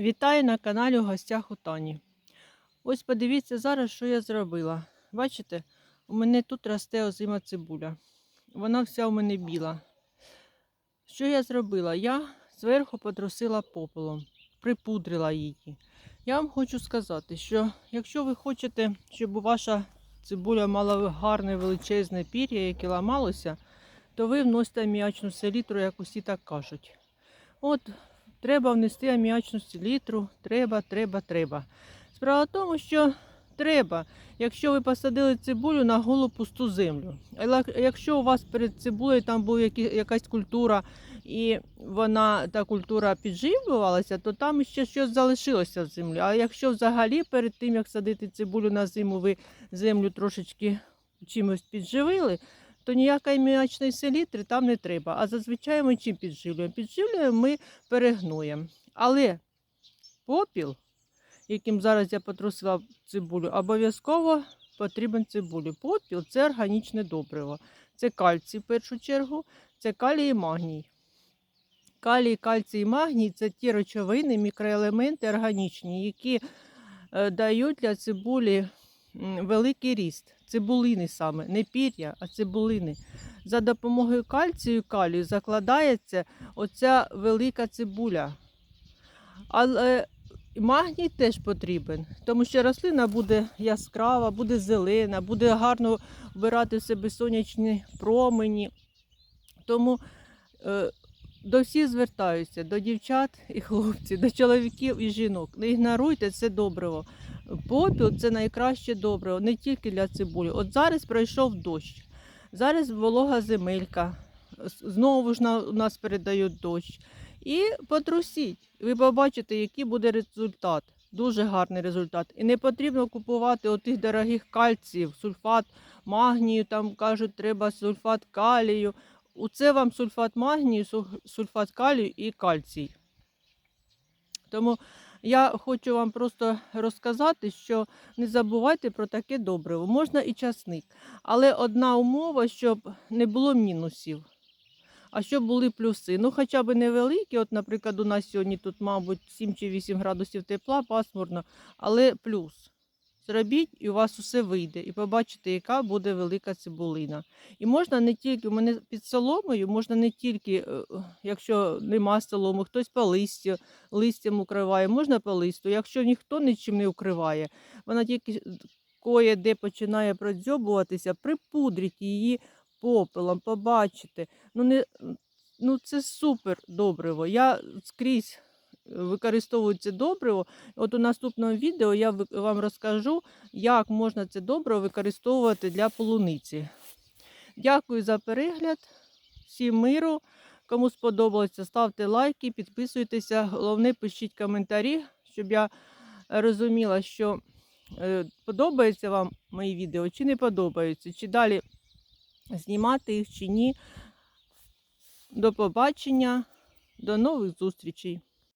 Вітаю на каналі у гостях у Тані. Ось подивіться зараз, що я зробила. Бачите, у мене тут росте озима цибуля. Вона вся у мене біла. Що я зробила? Я зверху потрусила попелом, припудрила її. Я вам хочу сказати, що якщо ви хочете, щоб ваша цибуля мала гарне величезне пір'я, яке ламалося, то ви вносите аміачну селітру, як усі так кажуть. От Треба внести аміачну селітру, треба, треба, треба. Справа в тому, що треба, якщо ви посадили цибулю на голу пусту землю. Але якщо у вас перед цибулею там була якась культура, і вона та культура підживлювалася, то там ще щось залишилося в землі. А якщо взагалі перед тим, як садити цибулю на зиму, ви землю трошечки чимось підживили, то ніякої м'ячної селітри там не треба. А зазвичай ми чим підживлюємо? Підживлюємо ми перегноєм. Але попіл, яким зараз я потрусила цибулю, обов'язково потрібен цибулі. Попіл це органічне добриво. Це кальцій в першу чергу, це калій і магній. Калій, кальцій і магній це ті речовини, мікроелементи органічні, які е, дають для цибулі великий ріст. Цибулини саме, не пір'я, а цибулини. За допомогою кальцію калію закладається оця велика цибуля. Але магній теж потрібен, тому що рослина буде яскрава, буде зелена, буде гарно вбирати в себе сонячні промені. Тому е, до всіх звертаюся, до дівчат і хлопців, до чоловіків і жінок. Не ігноруйте це добриво. Попіл це найкраще добриво, не тільки для цибулі. От зараз пройшов дощ, зараз волога земелька. Знову ж у нас передають дощ. І потрусіть. Ви побачите, який буде результат. Дуже гарний результат. І не потрібно купувати отих дорогих кальціїв, сульфат магнію, там кажуть, треба сульфат калію. Оце вам сульфат магнію, су- сульфат калію і кальцій. Тому я хочу вам просто розказати, що не забувайте про таке добриво. Можна і часник. Але одна умова, щоб не було мінусів, а щоб були плюси. Ну, хоча б невеликі. От, наприклад, у нас сьогодні тут, мабуть, 7 чи 8 градусів тепла, пасмурно, але плюс. Зробіть, і у вас усе вийде, і побачите, яка буде велика цибулина. І можна не тільки, у мене під соломою, можна не тільки, е, якщо нема соломи, хтось по листю, листям укриває, можна по листу. Якщо ніхто нічим не укриває, вона тільки кое де починає продзьобуватися, припудріть її попелом, побачите. Ну, не, ну це супер добриво. Я скрізь використовую це добриво. От у наступному відео я вам розкажу, як можна це добриво використовувати для полуниці. Дякую за перегляд. Всім миру. Кому сподобалося, ставте лайки, підписуйтеся. Головне, пишіть коментарі, щоб я розуміла, що е, подобається вам мої відео чи не подобаються, чи далі знімати їх чи ні. До побачення, до нових зустрічей.